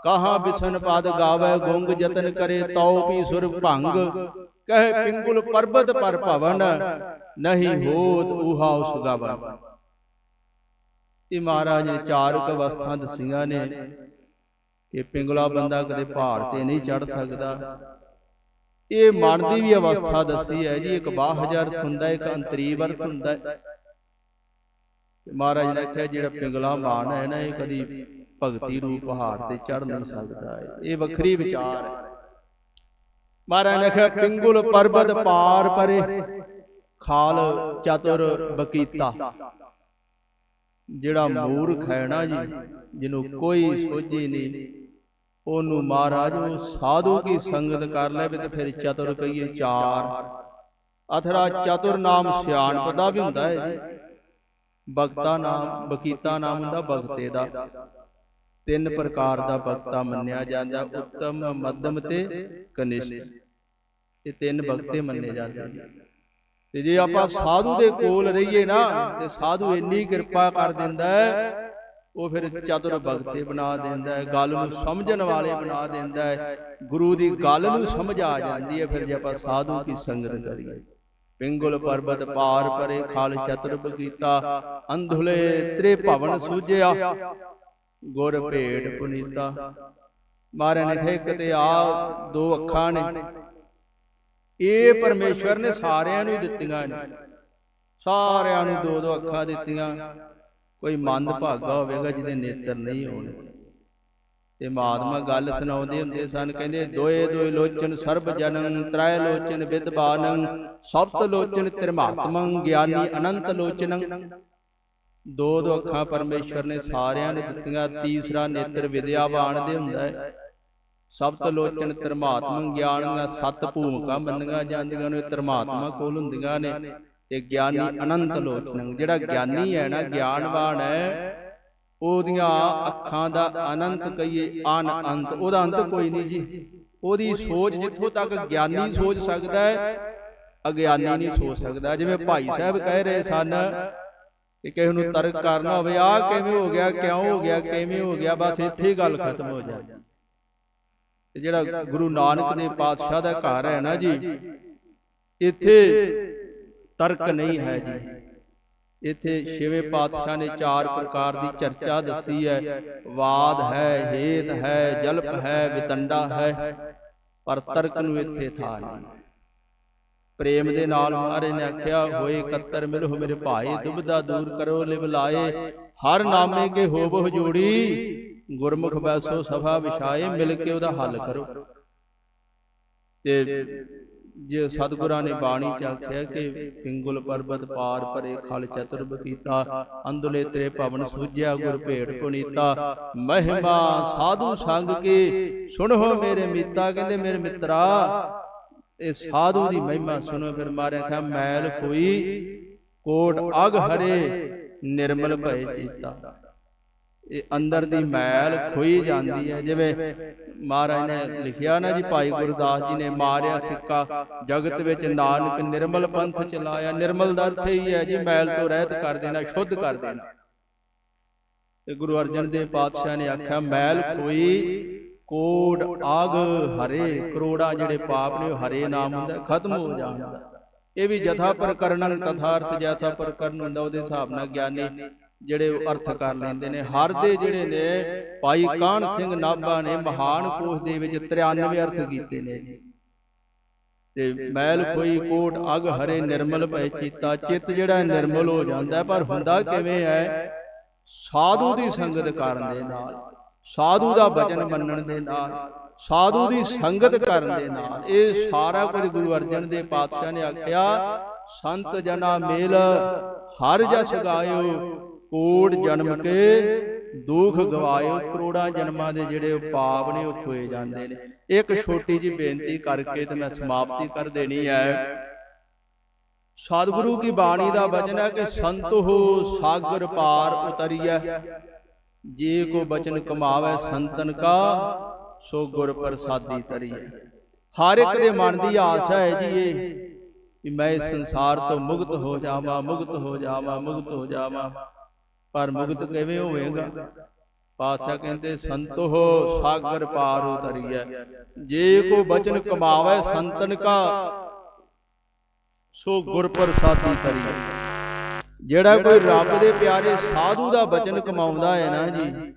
ਕਹਾਂ ਬਿਸਨ ਪਦ ਗਾਵੇ, ਗੁੰਗ ਯਤਨ ਕਰੇ, ਤਉ ਪੀ ਸੁਰ ਭੰਗ, ਕਹੇ ਪਿੰਗੁਲ ਪਰਬਤ ਪਰ ਭਵਨ, ਨਹੀਂ ਹੋਤ ਉਹਾ ਉਸ ਗਾਵਨ। ਇਹ ਮਹਾਰਾਜ ਨੇ ਚਾਰਕ ਅਵਸਥਾ ਦਸੀਆਂ ਨੇ ਕਿ ਪਿੰਗਲਾ ਬੰਦਾ ਕਦੇ ਪਹਾੜ ਤੇ ਨਹੀਂ ਚੜ ਸਕਦਾ। ਇਹ ਮਨ ਦੀ ਵੀ ਅਵਸਥਾ ਦੱਸੀ ਹੈ ਜੀ ਇੱਕ ਬਾਹਜ ਅਰਥ ਹੁੰਦਾ ਇੱਕ ਅੰਤਰੀਵ ਅਰਥ ਹੁੰਦਾ ਤੇ ਮਹਾਰਾਜ ਨੇ ਆਖਿਆ ਜਿਹੜਾ ਪਿੰਗਲਾ ਮਾਨ ਹੈ ਨਾ ਇਹ ਕਦੀ ਭਗਤੀ ਰੂਪ ਪਹਾੜ ਤੇ ਚੜ ਨਹੀਂ ਸਕਦਾ ਇਹ ਵੱਖਰੀ ਵਿਚਾਰ ਹੈ। ਮਹਾਰਾਜ ਨੇ ਆਖਿਆ ਪਿੰਗੁਲ ਪਰਬਤ ਪਾਰ ਪਰੇ ਖਾਲ ਚਤੁਰ ਬਕੀਤਾ। ਜਿਹੜਾ ਮੂਰਖ ਹੈ ਨਾ ਜੀ ਜਿਹਨੂੰ ਕੋਈ ਸੋਝੀ ਨਹੀਂ। ਉਹਨੂੰ ਮਹਾਰਾਜ ਉਹ ਸਾਧੂ ਕੀ ਸੰਗਤ ਕਰ ਲਵੇ ਤੇ ਫਿਰ ਚਤੁਰ ਕਹੀਏ ਚਾਰ। ਅਥਰਾ ਚਤੁਰ ਨਾਮ ਸਿਆਣਪ ਦਾ ਵੀ ਹੁੰਦਾ ਹੈ ਜੀ ਭਗਤਾ ਨਾਮ, ਬਕੀਤਾ ਨਾਮ ਹੁੰਦਾ ਭਗਤੇ ਦਾ। ਤਿੰਨ ਪ੍ਰਕਾਰ ਦਾ ਭਗਤਾ ਮੰਨਿਆ ਜਾਂਦਾ, ਉੱਤਮ, ਮੱਧਮ ਤੇ ਕਨਿਸ਼ਟ। ਇਹ ਤਿੰਨ ਭਗਤੇ ਮੰਨੇ ਜਾਂਦੇ ਨੇ। ਤੇ ਜੇ ਆਪਾਂ ਸਾਧੂ ਦੇ ਕੋਲ ਰਹੀਏ ਨਾ, ਤੇ ਸਾਧੂ ਇੰਨੀ ਕਿਰਪਾ ਕਰ ਦਿੰਦਾ ਹੈ ਉਹ ਫਿਰ ਚਤੁਰ ਭਗਤੇ ਬਣਾ ਦਿੰਦਾ ਹੈ ਗੱਲ ਨੂੰ ਸਮਝਣ ਵਾਲੇ ਬਣਾ ਦਿੰਦਾ ਹੈ ਗੁਰੂ ਦੀ ਗੱਲ ਨੂੰ ਸਮਝ ਆ ਜਾਂਦੀ ਹੈ ਫਿਰ ਜੇ ਆਪਾਂ ਸਾਧੂ ਕੀ ਸੰਗਤ ਕਰੀਏ। ਪਿੰਗਲ ਪਰਬਤ ਪਾਰ ਪਰੇ ਖਾਲ ਚਤੁਰ ਬਗੀਤਾ ਅੰਧੁਲੇ ਤ੍ਰੇ ਭਵਨ ਸੂਝਿਆ। ਗੁਰ ਭੇਟ ਪੁਨੀਤਾ। ਮਾਰੇ ਨੇ ਕਿਹਾ ਕਿਤੇ ਆ ਦੋ ਅੱਖਾਂ ਨੇ। ਇਹ ਪਰਮੇਸ਼ਵਰ ਨੇ ਸਾਰਿਆਂ ਨੂੰ ਦਿੱਤੀਆਂ ਨੇ। ਸਾਰਿਆਂ ਨੂੰ ਦੋ ਦੋ ਅੱਖਾਂ ਦਿੱਤੀਆਂ। ਕੋਈ ਮੰਦ ਭਾਗਾ ਹੋਵੇਗਾ ਜਿਹਦੇ ਨੇਤਰ ਨਹੀਂ ਹੋਣਗੇ ਤੇ ਮਹਾਤਮਾ ਗੱਲ ਸੁਣਾਉਂਦੇ ਹੁੰਦੇ ਸਨ ਕਹਿੰਦੇ ਦੋਏ ਦੋਏ ਲੋਚਨ ਸਰਬ ਜਨੰ ਤ੍ਰੈ ਲੋਚਨ ਵਿਦਬਾਨੰ ਸਪਤ ਲੋਚਨ ਤ੍ਰਿਮਾਤਮੰ ਗਿਆਨੀ ਅਨੰਤ ਲੋਚਨੰ। ਦੋ ਦੋ ਅੱਖਾਂ ਪਰਮੇਸ਼ਵਰ ਨੇ ਸਾਰਿਆਂ ਨੂੰ ਦਿੱਤੀਆਂ ਤੀਸਰਾ ਨੇਤਰ ਵਿਦਿਆਵਾਨ ਦੇ ਹੁੰਦਾ ਹੈ। ਸਪਤ ਲੋਚਨ ਧਰਮਾਤਮੰ ਗਿਆਨੀਆਂ ਸੱਤ ਭੂਮਿਕਾ ਮੰਨੀਆਂ ਜਾਂਦੀਆਂ ਨੇ ਧਰਮਾਤਮਾ ਕੋਲ ਹੁੰਦੀਆਂ ਨੇ। ਤੇ ਗਿਆਨੀ ਅਨੰਤ ਲੋਚਨੰ। ਜਿਹੜਾ ਗਿਆਨੀ ਹੈ ਨਾ ਗਿਆਨਵਾਨ ਹੈ ਉਹਦੀਆਂ ਅੱਖਾਂ ਦਾ ਅਨੰਤ ਕਹੀਏ ਅਨ ਅੰਤ। ਉਹਦਾ ਅੰਤ ਕੋਈ ਨਹੀਂ ਜੀ। ਉਹਦੀ ਸੋਚ ਜਿੱਥੋਂ ਤੱਕ ਗਿਆਨੀ ਸੋਚ ਸਕਦਾ ਹੈ ਅਗਿਆਨੀ ਨਹੀਂ ਸੋਚ ਸਕਦਾ। ਜਿਵੇਂ ਭਾਈ ਸਾਹਿਬ ਕਹਿ ਰਹੇ ਸਨ ਕਿ ਕਿਸੇ ਨੂੰ ਤਰਕ ਕਰਨਾ ਹੋਵੇ ਆ ਕਿਵੇਂ ਹੋ ਗਿਆ ਕਿਉਂ ਹੋ ਗਿਆ ਕਿਵੇਂ ਹੋ ਗਿਆ ਬਸ ਇੱਥੇ ਹੀ ਗੱਲ ਖਤਮ ਹੋ ਜਾਂਦੀ ਤੇ ਜਿਹੜਾ ਗੁਰੂ ਨਾਨਕ ਦੇ ਪਾਤਸ਼ਾਹ ਦਾ ਘਰ ਹੈ ਨਾ ਜੀ ਇੱਥੇ ਤਰਕ ਨਹੀਂ ਹੈ ਜੀ। ਇੱਥੇ ਛੇਵੇਂ ਪਾਤਸ਼ਾਹ ਨੇ ਚਾਰ ਪ੍ਰਕਾਰ ਦੀ ਚਰਚਾ ਦੱਸੀ ਹੈ। ਵਾਦ ਹੈ ਹੇਤ ਹੈ ਜਲਪ ਹੈ ਵਿਤੰਡਾ ਹੈ। ਪਰ ਤਰਕ ਨੂੰ ਇੱਥੇ ਥਾ ਨਹੀਂ। ਪ੍ਰੇਮ ਦੇ ਨਾਲ ਮਹਾਰਾਜ ਨੇ ਆਖਿਆ ਹੋਏ ਕੱਤਰ ਮਿਲੋ ਮੇਰੇ ਭਾਏ ਦੁਬਦਾ ਦੂਰ ਕਰੋ ਲਿਵ ਲਾਏ। ਹਰ ਨਾਮੇ ਕੇ ਹੋਵ ਜੋੜੀ। ਗੁਰਮੁਖ ਬੈਸੋ ਸਭਾ ਵਿਛਾਏ ਮਿਲ ਕੇ ਉਹਦਾ ਹੱਲ ਕਰੋ। ਤੇ ਜੇ ਸਤਿਗੁਰਾਂ ਨੇ ਬਾਣੀ ਚ ਆਖਿਆ ਕਿ ਪਿੰਗੁਲ ਪਰਬਤ ਪਾਰ ਪਰੇ ਖਲ ਚਤੁਰ ਬਕੀਤਾ ਅੰਦੁਲੇ ਤੇਰੇ ਭਵਨ ਸੂਝਿਆ, ਗੁਰ ਭੇਟ ਪੁਨੀਤਾ। ਮਹਿਮਾ ਸਾਧੂ ਸੰਗ ਕੇ? ਸੁਣੋ ਮੇਰੇ ਮੀਤਾ, ਕਹਿੰਦੇ ਮੇਰੇ ਮਿੱਤਰਾ, ਇਹ ਸਾਧੂ ਦੀ ਮਹਿਮਾ ਸੁਣੋ ਫਿਰ ਮਾਰਿਆ ਕਹਾ ਮੈਲ ਕੋਈ ਕੋਟ ਅਗ ਹਰੇ, ਨਿਰਮਲ ਭਏ ਚੀਤਾ। ਇਹ ਅੰਦਰ ਦੀ ਮੈਲ ਖੋਈ ਜਾਂਦੀ ਹੈ ਜਿਵੇਂ ਮਹਾਰਾਜ ਨੇ ਲਿਖਿਆ ਨਾ ਜੀ ਭਾਈ ਗੁਰਦਾਸ ਜੀ ਨੇ ਮਾਰਿਆ ਸਿੱਕਾ। ਜਗਤ ਵਿੱਚ ਨਾਨਕ ਨਿਰਮਲ ਪੰਥ ਚਲਾਇਆ। ਨਿਰਮਲ ਦਾ ਅਰਥ ਹੀ ਹੈ ਜੀ ਮੈਲ ਤੋਂ ਰਹਿਤ ਕਰ ਦੇਣਾ ਸ਼ੁੱਧ ਕਰ ਦੇਣਾ। ਤੇ ਗੁਰੂ ਅਰਜਨ ਦੇਵ ਪਾਤਸ਼ਾਹ ਨੇ ਆਖਿਆ ਮੈਲ ਖੋਈ ਕੋਡ ਆਗ ਹਰੇ ਕਰੋੜਾ ਜਿਹੜੇ ਪਾਪ ਨੇ ਉਹ ਹਰੇ ਨਾਮ ਹੁੰਦਾ ਖਤਮ ਹੋ ਜਾਂਦਾ। ਇਹ ਵੀ ਜਥਾ ਪ੍ਰਕਰਣੰ ਤਥਾ ਅਰਥ ਜੈਸਾ ਪ੍ਰਕਰਨ ਹੁੰਦਾ ਉਹਦੇ ਹਿਸਾਬ ਨਾਲ ਗਿਆਨੀ। ਜਿਹੜੇ ਉਹ ਅਰਥ ਕਰ ਲੈਂਦੇ ਨੇ ਹਰ ਦੇ ਜਿਹੜੇ ਨੇ ਭਾਈ ਕਾਹਨ ਸਿੰਘ ਨਾਭਾ ਨੇ ਮਹਾਨ ਕੋਸ਼ ਦੇ ਵਿੱਚ 93 ਅਰਥ ਕੀਤੇ ਨੇ। ਤੇ ਮੈਲ ਕੋਈ ਕੋਟ ਅਗ ਹਰੇ ਨਿਰਮਲ ਭੈ ਚੀਤਾ ਚਿੱਤ ਜਿਹੜਾ ਨਿਰਮਲ ਹੋ ਜਾਂਦਾ ਪਰ ਹੁੰਦਾ ਕਿਵੇਂ ਹੈ? ਸਾਧੂ ਦੀ ਸੰਗਤ ਕਰਨ ਦੇ ਨਾਲ ਸਾਧੂ ਦਾ ਬਚਨ ਮੰਨਣ ਦੇ ਨਾਲ ਸਾਧੂ ਦੀ ਸੰਗਤ ਕਰਨ ਦੇ ਨਾਲ। ਇਹ ਸਾਰਾ ਕੁਝ ਗੁਰੂ ਅਰਜਨ ਦੇਵ ਪਾਤਸ਼ਾਹ ਨੇ ਆਖਿਆ ਸੰਤ ਜਨਾ ਮੇਲ ਹਰ ਜਸ ਗਾਇਓ ਕੋੜ ਜਨਮ ਕੇ ਦੁੱਖ ਗਵਾਇਓ ਕਰੋੜਾਂ ਜਨਮਾਂ ਦੇ ਜਿਹੜੇ ਪਾਪ ਨੇ ਉਹ ਖੋਏ ਜਾਂਦੇ ਨੇ। ਇੱਕ ਛੋਟੀ ਜੀ ਬੇਨਤੀ ਕਰਕੇ ਤੇ ਮੈਂ ਸਮਾਪਤੀ ਕਰ ਦੇਣੀ ਹੈ। ਸਤਿਗੁਰੂ ਕੀ ਬਾਣੀ ਦਾ ਬਚਨ ਹੈ ਕਿ ਸੰਤ ਹੋ ਸਾਗਰ ਪਾਰ ਉਤਰੀਐ। ਜੇ ਕੋ ਬਚਨ ਕਮਾਵੇ ਸੰਤਨ ਕਾ ਸੋ ਗੁਰ ਪ੍ਰਸਾਦੀ ਤਰੀਐ ਹਰ ਇੱਕ ਦੇ ਮਨ ਦੀ ਆਸ ਹੈ ਜੀ ਇਹ ਕਿ ਮੈਂ ਇਸ ਸੰਸਾਰ ਤੋਂ ਮੁਕਤ ਹੋ ਜਾਵਾਂ ਮੁਕਤ ਹੋ ਜਾਵਾਂ। ਮੁਕਤ ਹੋ ਜਾਵਾਂ। ਪਰ ਮੁਕਤ ਕਿਵੇਂ ਹੋਵੇਗਾ? ਪਾਤਸ਼ਾਹ ਕਹਿੰਦੇ ਸੰਤੋ ਸਾਗਰ ਪਾਰ ਉਤਰੀਐ। ਜੇ ਕੋ ਬਚਨ ਕਮਾਵੇ ਸੰਤਨ ਕਾ ਸੋ ਗੁਰ ਪ੍ਰਸਾਦੀ ਤਰੀਐ ਜਿਹੜਾ ਕੋਈ ਰੱਬ ਦੇ ਪਿਆਰੇ ਸਾਧੂ ਦਾ ਬਚਨ ਕਮਾਉਂਦਾ ਹੈ ਨਾ ਜੀ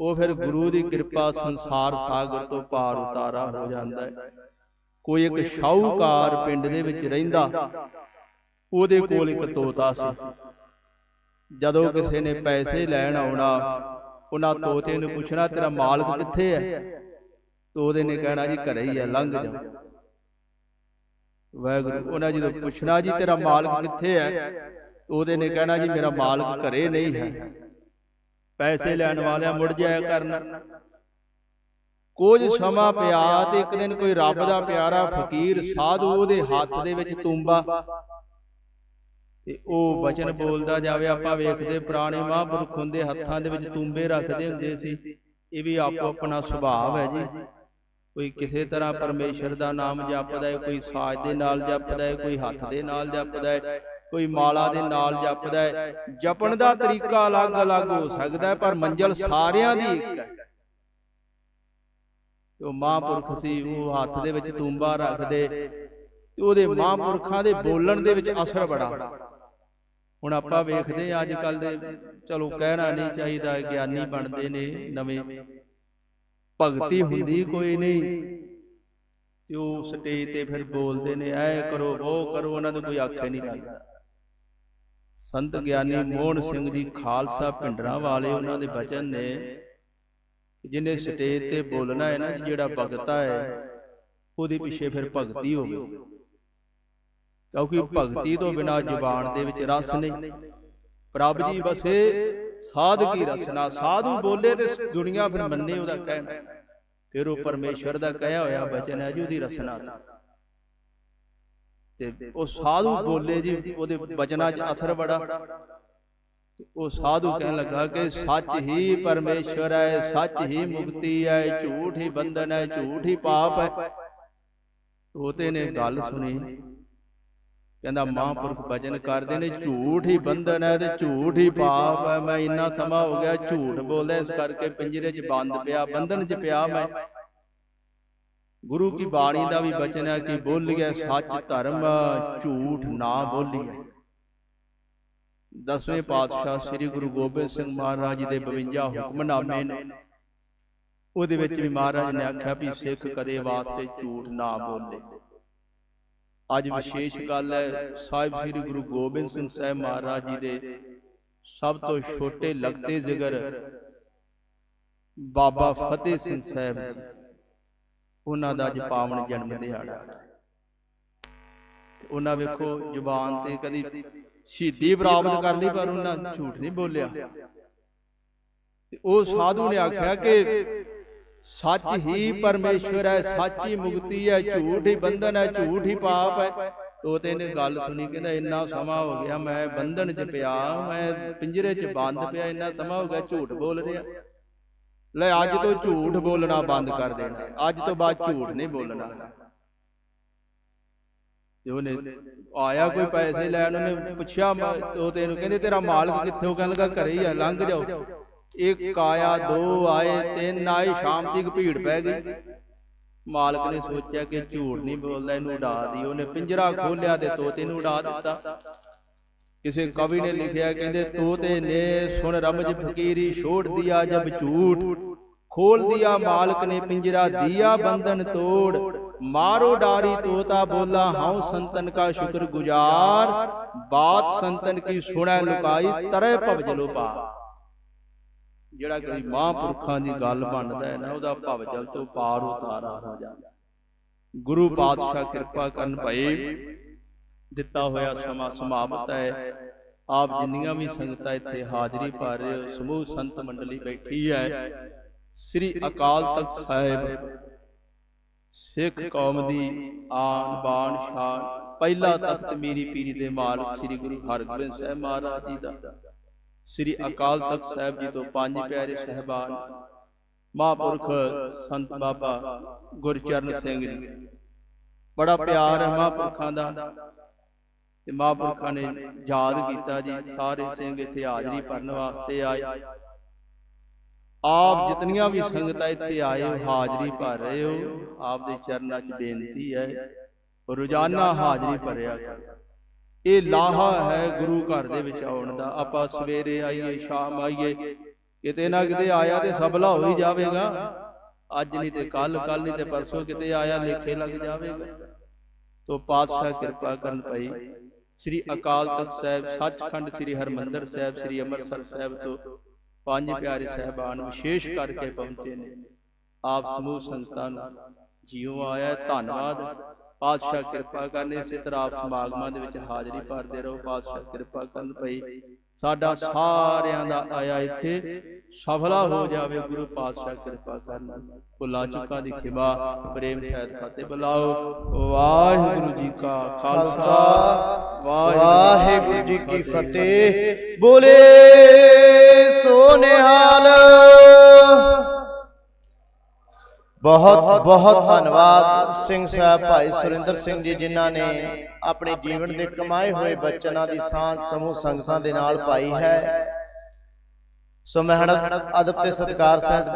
ਉਹ ਫਿਰ ਗੁਰੂ ਦੀ ਕਿਰਪਾ ਸੰਸਾਰ ਸਾਗਰ ਤੋਂ ਪਾਰ ਉਤਾਰਾ ਹੋ ਜਾਂਦਾ ਹੈ। ਕੋਈ ਇੱਕ ਸ਼ਾਹੂਕਾਰ ਪਿੰਡ ਦੇ ਵਿੱਚ ਰਹਿੰਦਾ। ਉਹਦੇ ਕੋਲ ਇੱਕ ਤੋਤਾ ਸੀ। ਜਦੋਂ ਕਿਸੇ ਨੇ ਪੈਸੇ ਲੈਣ ਆਉਣਾ ਉਹਨਾਂ ਤੋਤੇ ਨੂੰ ਪੁੱਛਣਾ ਤੇਰਾ ਮਾਲਕ ਕਿੱਥੇ ਹੈ? ਤੋਤੇ ਨੇ ਕਹਿਣਾ ਜੀ ਘਰੇ ਹੀ ਹੈ ਲੰਘ ਜਾ। ਵਾਹਿਗੁਰੂ ਉਹਨਾਂ ਜਦੋਂ ਪੁੱਛਣਾ ਜੀ ਤੇਰਾ ਮਾਲਕ ਕਿੱਥੇ ਹੈ? ਉਹਦੇ ਨੇ ਕਹਿਣਾ ਜੀ ਮੇਰਾ ਮਾਲਕ ਘਰੇ ਨਹੀਂ ਹੈ। ਪੈਸੇ ਲੈਣ ਵਾਲਿਆਂ ਮੁੜ ਜਾਇਆ ਕਰਨ। ਕੁਝ ਸਮਾਂ ਪਿਆ ਤੇ ਇੱਕ ਦਿਨ ਕੋਈ ਰੱਬ ਦਾ ਪਿਆਰਾ ਫਕੀਰ ਸਾਧੂ ਉਹਦੇ ਹੱਥ ਦੇ ਵਿੱਚ ਤੂੰਬਾ। ਤੇ ਉਹ ਬਚਨ ਬੋਲਦਾ ਜਾਵੇ ਆਪਾਂ ਵੇਖਦੇ ਪੁਰਾਣੇ ਮਹਾਂਪੁਰਖ ਹੁੰਦੇ ਹੱਥਾਂ ਦੇ ਵਿੱਚ ਤੂੰਬੇ ਰੱਖਦੇ ਹੁੰਦੇ ਸੀ। ਇਹ ਵੀ ਆਪੋ ਆਪਣਾ ਸੁਭਾਅ ਹੈ ਜੀ। ਕੋਈ ਕਿਸੇ ਤਰ੍ਹਾਂ ਪਰਮੇਸ਼ਰ ਦਾ ਨਾਮ ਜਪਦਾ ਹੈ ਕੋਈ ਸਾਜ ਦੇ ਨਾਲ ਜਪਦਾ ਹੈ ਕੋਈ ਹੱਥ ਦੇ ਨਾਲ ਜਪਦਾ ਹੈ ਕੋਈ ਮਾਲਾ ਦੇ ਨਾਲ ਜਪਦਾ ਹੈ। ਜਪਣ ਦਾ ਤਰੀਕਾ ਅਲੱਗ-ਅਲੱਗ ਹੋ ਸਕਦਾ ਹੈ ਪਰ ਮੰਜ਼ਲ ਸਾਰਿਆਂ ਦੀ ਇੱਕ ਹੈ। ਉਹ ਮਹਾਂਪੁਰਖ ਸੀ ਉਹ ਹੱਥ ਦੇ ਵਿੱਚ ਤੂੰਬਾ ਰੱਖਦੇ ਤੇ ਉਹਦੇ ਮਹਾਂਪੁਰਖਾਂ ਦੇ ਬੋਲਣ ਦੇ ਵਿੱਚ ਅਸਰ ਬੜਾ ਹੁਣ ਆਪਾਂ ਵੇਖਦੇ ਹਾਂ ਅੱਜ ਕੱਲ ਦੇ, ਚਲੋ ਕਹਿਣਾ ਨਹੀਂ ਚਾਹੀਦਾ ਗਿਆਨੀ ਬਣਦੇ ਨੇ, ਨਵੇਂ। ਭਗਤੀ ਹੁੰਦੀ ਕੋਈ ਨਹੀਂ। ਤੇ ਉਹ ਸਟੇਜ ਤੇ ਫਿਰ ਬੋਲਦੇ ਨੇ, ਐ ਕਰੋ, ਉਹ ਕਰੋ, ਉਹਨਾਂ ਨੂੰ ਕੋਈ ਆਖੇ ਨਹੀਂ ਲੱਗਦਾ ਸੰਤ ਗਿਆਨੀ ਮੋਹਨ ਸਿੰਘ ਜੀ ਖਾਲਸਾ ਪਿੰਡਰਾਂ ਵਾਲੇ ਉਹਨਾਂ ਦੇ ਬਚਨ ਨੇ ਜਿਹਨੇ ਸਟੇਜ ਤੇ ਬੋਲਣਾ ਹੈ ਨਾ, ਜਿਹੜਾ ਭਗਤਾ ਹੈ, ਉਹਦੇ ਪਿੱਛੇ ਫਿਰ ਭਗਤੀ ਹੋਵੇ ਕਿਉਂਕਿ ਭਗਤੀ ਤੋਂ ਬਿਨਾ ਜ਼ੁਬਾਨ ਦੇ ਵਿੱਚ ਰਸ ਨਹੀਂ। ਪ੍ਰਭ ਜੀ ਬਸੇ ਸਾਧ ਕੀ ਰਸਨਾ ਸਾਧੂ ਬੋਲੇ ਤੇ ਦੁਨੀਆ ਫਿਰ ਮੰਨੇ ਉਹਦਾ ਕਹਿਣਾ। ਫਿਰ ਉਹ ਪਰਮੇਸ਼ਵਰ ਦਾ ਕਹਿਆ ਹੋਇਆ ਬਚਨ ਹੈ ਜੀ ਉਹਦੀ ਰਸਨਾ ਤੇ। ਉਹ ਸਾਧੂ ਬੋਲੇ ਜੀ ਉਹਦੇ ਬਚਨਾਂ 'ਚ ਅਸਰ ਬੜਾ। ਉਹ ਸਾਧੂ ਕਹਿਣ ਲੱਗਾ ਕਿ ਸੱਚ ਹੀ ਪਰਮੇਸ਼ਵਰ ਹੈ ਸੱਚ ਹੀ ਮੁਕਤੀ ਹੈ ਝੂਠ ਹੀ ਬੰਧਨ ਹੈ ਝੂਠ ਹੀ ਪਾਪ ਹੈ। ਤੋਤੇ ਨੇ ਗੱਲ ਸੁਣੀ। ਕਹਿੰਦਾ ਮਹਾਂਪੁਰਖ ਭਜਨ ਕਰਦੇ ਨੇ ਝੂਠ ਹੀ ਬੰਧਨ ਹੈ ਤੇ ਝੂਠ ਹੀ ਪਾਪ ਹੈ। ਮੈਂ ਇੰਨਾ ਸਮਾਂ ਹੋ ਗਿਆ ਝੂਠ ਬੋਲਦਾ ਇਸ ਕਰਕੇ ਪਿੰਜਰੇ 'ਚ ਬੰਦ ਪਿਆ ਬੰਧਨ 'ਚ ਪਿਆ ਮੈਂ। ਗੁਰੂ ਕੀ ਬਾਣੀ ਦਾ ਵੀ ਬਚਨ ਹੈ ਕਿ ਬੋਲੀਏ ਸੱਚ ਧਰਮ ਝੂਠ ਨਾ ਬੋਲੀਏ। ਦਸਵੇਂ ਪਾਤਸ਼ਾਹ ਸ੍ਰੀ ਗੁਰੂ ਗੋਬਿੰਦ ਸਿੰਘ ਮਹਾਰਾਜ ਜੀ ਦੇ 52 ਹੁਕਮਨਾਮੇ ਨੇ। ਉਹਦੇ ਵਿੱਚ ਵੀ ਮਹਾਰਾਜ ਨੇ ਆਖਿਆ ਵੀ ਸਿੱਖ ਕਦੇ ਵਾਸਤੇ ਝੂਠ ਨਾ ਬੋਲੇ। ਅੱਜ ਵਿਸ਼ੇਸ਼ ਗੱਲ ਹੈ, ਸਾਹਿਬ ਸ੍ਰੀ ਗੁਰੂ ਗੋਬਿੰਦ ਸਿੰਘ ਸਾਹਿਬ ਮਹਾਰਾਜ ਜੀ ਦੇ ਸਭ ਤੋਂ ਛੋਟੇ ਲਗਤੇ ਜ਼ਿਗਰ, ਬਾਬਾ ਫਤਿਹ ਸਿੰਘ ਸਾਹਿਬ ਉਹਨਾਂ ਦਾ ਅੱਜ ਪਾਵਨ ਜਨਮ ਦਿਹਾੜਾ। ਤੇ ਉਹਨਾਂ ਵੇਖੋ, ਜ਼ੁਬਾਨ ਤੇ ਕਦੀ ਸ਼ਹੀਦੀ ਪ੍ਰਾਪਤ ਕਰ ਲਈ ਪਰ ਉਹਨਾਂ ਝੂਠ ਨਹੀਂ ਬੋਲਿਆ। ਉਹ ਸਾਧੂ ਨੇ ਆਖਿਆ ਕਿ ਸੱਚ ਹੀ ਪਰਮੇਸ਼ਵਰ ਹੈ ਸੱਚ ਹੀ ਮੁਕਤੀ ਹੈ ਝੂਠ ਹੀ ਬੰਧਨ ਹੈ ਝੂਠ ਹੀ ਪਾਪ ਹੈ। ਤੋਤੇ ਨੇ ਗੱਲ ਸੁਣੀ ਕਹਿੰਦਾ ਇੰਨਾ ਸਮਾਂ ਹੋ ਗਿਆ ਮੈਂ ਬੰਧਨ 'ਚ ਪਿਆ ਮੈਂ ਪਿੰਜਰੇ 'ਚ ਬੰਦ ਪਿਆ ਇੰਨਾ ਸਮਾਂ ਹੋ ਗਿਆ ਝੂਠ ਬੋਲ ਰਿਹਾ। ਲੈ ਅੱਜ ਤੋਂ ਝੂਠ ਬੋਲਣਾ ਬੰਦ ਕਰ ਦੇਣਾ। ਅੱਜ ਤੋਂ ਬਾਅਦ ਝੂਠ ਨਹੀਂ ਬੋਲਣਾ। ਤੇ ਉਹਨੇ ਆਇਆ ਕੋਈ ਪੈਸੇ ਲੈਣ ਉਹਨੇ ਪੁੱਛਿਆ ਤੋਤੇ ਨੂੰ ਕਹਿੰਦੇ ਤੇਰਾ ਮਾਲਕ ਕਿੱਥੇ ਉਹ ਕਹਿਣ ਲੱਗਾ ਘਰੇ ਹੀ ਆ ਲੰਘ ਜਾਓ। ਇੱਕ ਆਇਆ ਦੋ ਆਏ ਤਿੰਨ ਆਏ ਸ਼ਾਮ ਤੱਕ ਭੀੜ ਪੈ ਗਈ। ਮਾਲਕ ਨੇ ਸੋਚਿਆ ਕਿ ਝੂਠ ਨਹੀਂ ਬੋਲਦਾ ਇਹਨੂੰ ਉਡਾ ਦੀ ਉਹਨੇ ਪਿੰਜਰਾ ਖੋਲਿਆ ਤੇ ਤੋਤੇ ਨੂੰ ਉਡਾ ਦਿੱਤਾ। ਕਿਸੇ ਕਵੀ ਨੇ ਲਿਖਿਆ ਕਹਿੰਦੇ ਤੋਤੇ ਨੇ ਸੁਣ ਰਮਜ ਫਕੀਰੀ ਛੋੜ ਦਿਆ ਜਬ ਝੂਠ। ਖੋਲ ਦਿਆ ਮਾਲਕ ਨੇ ਪਿੰਜਰਾ ਦਿਆ ਬੰਧਨ ਤੋੜ। ਮਾਰੋ ਡਾਰੀ ਤੋਤਾ ਬੋਲਾ ਹਉ ਸੰਤਨ ਕਾ ਸ਼ੁਕਰ ਗੁਜ਼ਾਰ ਬਾਤ ਸੰਤਨ ਕੀ ਸੁਣੈ ਲੁਕਾਈ ਤਰੇ ਭਵਜਲੋ ਪਾ ਜਿਹੜਾ ਕੋਈ ਮਹਾਂਪੁਰਖਾਂ ਦੀ ਗੱਲ ਬਣਦਾ ਹੈ ਨਾ ਉਹਦਾ ਭਵਜਲ ਤੋਂ ਪਾਰ ਉਤਾਰਾ ਹੋ ਜਾਂਦਾ ਗੁਰੂ ਪਾਤਸ਼ਾਹ ਕਿਰਪਾ ਕਰਨ ਭਏ ਦਿੱਤਾ ਹੋਇਆ ਸਮਾਂ ਸਮਾਪਤ ਹੈ। ਆਪ ਜਿੰਨੀਆਂ ਵੀ ਸੰਗਤਾਂ ਇੱਥੇ ਹਾਜ਼ਰੀ ਭਰ ਰਹੇ ਹੋ ਸਮੂਹ ਸੰਤ ਮੰਡਲੀ ਬੈਠੀ ਹੈ। ਸ੍ਰੀ ਅਕਾਲ ਤਖਤ ਸਾਹਿਬ ਸਿੱਖ ਕੌਮ ਦੀ ਆਨ ਬਾਣ ਸ਼ਾਨ ਪਹਿਲਾ ਤਖਤ ਮੇਰੀ ਪੀਰੀ ਦੇ ਮਾਲਕ ਸ੍ਰੀ ਗੁਰੂ ਹਰਗੋਬਿੰਦ ਸਾਹਿਬ ਮਹਾਰਾਜ ਜੀ ਦਾ। ਸ੍ਰੀ ਅਕਾਲ ਤਖਤ ਸਾਹਿਬ ਜੀ ਤੋਂ ਪੰਜ ਪਿਆਰੇ ਸਹਿਬਾਨ ਮਹਾਂਪੁਰਖ ਸੰਤ ਬਾਬਾ ਗੁਰਚਰਨ ਸਿੰਘ ਜੀ। ਬੜਾ ਪਿਆਰ ਹੈ ਮਹਾਂਪੁਰਖਾਂ ਦਾ। ਤੇ ਮਹਾਂਪੁਰਖਾਂ ਨੇ ਯਾਦ ਕੀਤਾ ਜੀ ਸਾਰੇ ਸਿੰਘ ਇੱਥੇ ਹਾਜ਼ਰੀ ਭਰਨ ਵਾਸਤੇ ਆਏ। ਆਪ ਜਿਤਨੀਆਂ ਵੀ ਸੰਗਤਾਂ ਇੱਥੇ ਆਏ ਹੋ ਹਾਜ਼ਰੀ ਭਰ ਰਹੇ ਹੋ। ਆਪ ਦੇ ਚਰਨਾਂ 'ਚ ਬੇਨਤੀ ਹੈ ਰੋਜ਼ਾਨਾ ਹਾਜ਼ਰੀ ਭਰਿਆ ਇਹ ਲਾਹਾ ਹੈ ਗੁਰੂ ਘਰ ਦੇ ਵਿੱਚ ਆਉਣ ਦਾ। ਆਪਾਂ ਸਵੇਰੇ ਆਈਏ, ਸ਼ਾਮ ਆਈਏ, ਕਿਤੇ ਨਾ ਕਿਤੇ ਆਇਆ ਤੇ ਸਬਲਾ ਹੋ ਹੀ ਜਾਵੇਗਾ। ਅੱਜ ਨਹੀਂ ਤੇ ਕੱਲ ਕੱਲ ਨਹੀਂ ਤੇ ਪਰਸੋਂ ਕਿਤੇ ਆਇਆ, ਲੇਖੇ ਲੱਗ ਜਾਵੇਗਾ। ਤੋ ਪਾਤਸ਼ਾਹ ਕਿਰਪਾ ਕਰਨ ਪਈ ਸ੍ਰੀ ਅਕਾਲ ਤਖਤ ਸਾਹਿਬ, ਸੱਚਖੰਡ ਸ੍ਰੀ ਹਰਮੰਦਰ ਸਾਹਿਬ, ਸ੍ਰੀ ਅੰਮ੍ਰਿਤਸਰ ਸਾਹਿਬ ਤੋਂ ਪੰਜ ਪਿਆਰੇ ਸਹਿਬਾਨ ਵਿਸ਼ੇਸ਼ ਕਰਕੇ ਪਹੁੰਚੇ ਨੇ। ਆਪ ਸਮੂਹ ਸੰਤਾਂ ਨੂੰ ਜੀਉ ਆਇਆ, ਧੰਨਵਾਦ। ਪਾਤਸ਼ਾਹ ਕਿਰਪਾ ਕਰਨ ਇਸੇ ਤਰ੍ਹਾਂ ਆਪ ਸਮਾਗਮਾਂ ਦੇ ਵਿੱਚ ਹਾਜ਼ਰੀ ਭਰਦੇ ਰਹੋ ਪਾਤਸ਼ਾਹ ਕਿਰਪਾ ਕਰਨ ਭਈ ਸਾਡਾ ਸਾਰਿਆਂ ਦਾ ਆਇਆ ਇੱਥੇ ਸਫਲਾ ਹੋ ਜਾਵੇ ਗੁਰੂ ਪਾਤਸ਼ਾਹ ਕਿਰਪਾ ਕਰਨ। ਭੁੱਲਾਂ ਚੁੱਕਾਂ ਦੀ ਖਿਮਾ ਪ੍ਰੇਮ ਸਹਿਤ ਫਤਿਹ ਬੁਲਾਓ। ਵਾਹਿਗੁਰੂ ਜੀ ਕਾ ਖਾਲਸਾ। ਵਾਹਿਗੁਰੂ ਜੀ ਕੀ ਫਤਿਹ। ਬੋਲੇ ਸੋ ਨਿਹਾਲ ਬਹੁਤ ਬਹੁਤ ਧੰਨਵਾਦ ਸਿੰਘ ਸਾਹਿਬ ਭਾਈ ਸੁਰਿੰਦਰ ਸਿੰਘ ਜੀ ਜਿਨ੍ਹਾਂ ਨੇ ਆਪਣੇ ਜੀਵਨ ਦੇ ਕਮਾਏ ਹੋਏ ਬਚਨਾਂ ਦੀ ਸਾਂਝ ਸਮੂਹ ਸੰਗਤਾਂ ਦੇ ਨਾਲ ਪਾਈ ਹੈ। ਸੋ ਮੈਂ ਅਦਬ ਤੇ ਸਤਿਕਾਰ ਸਹਿਤ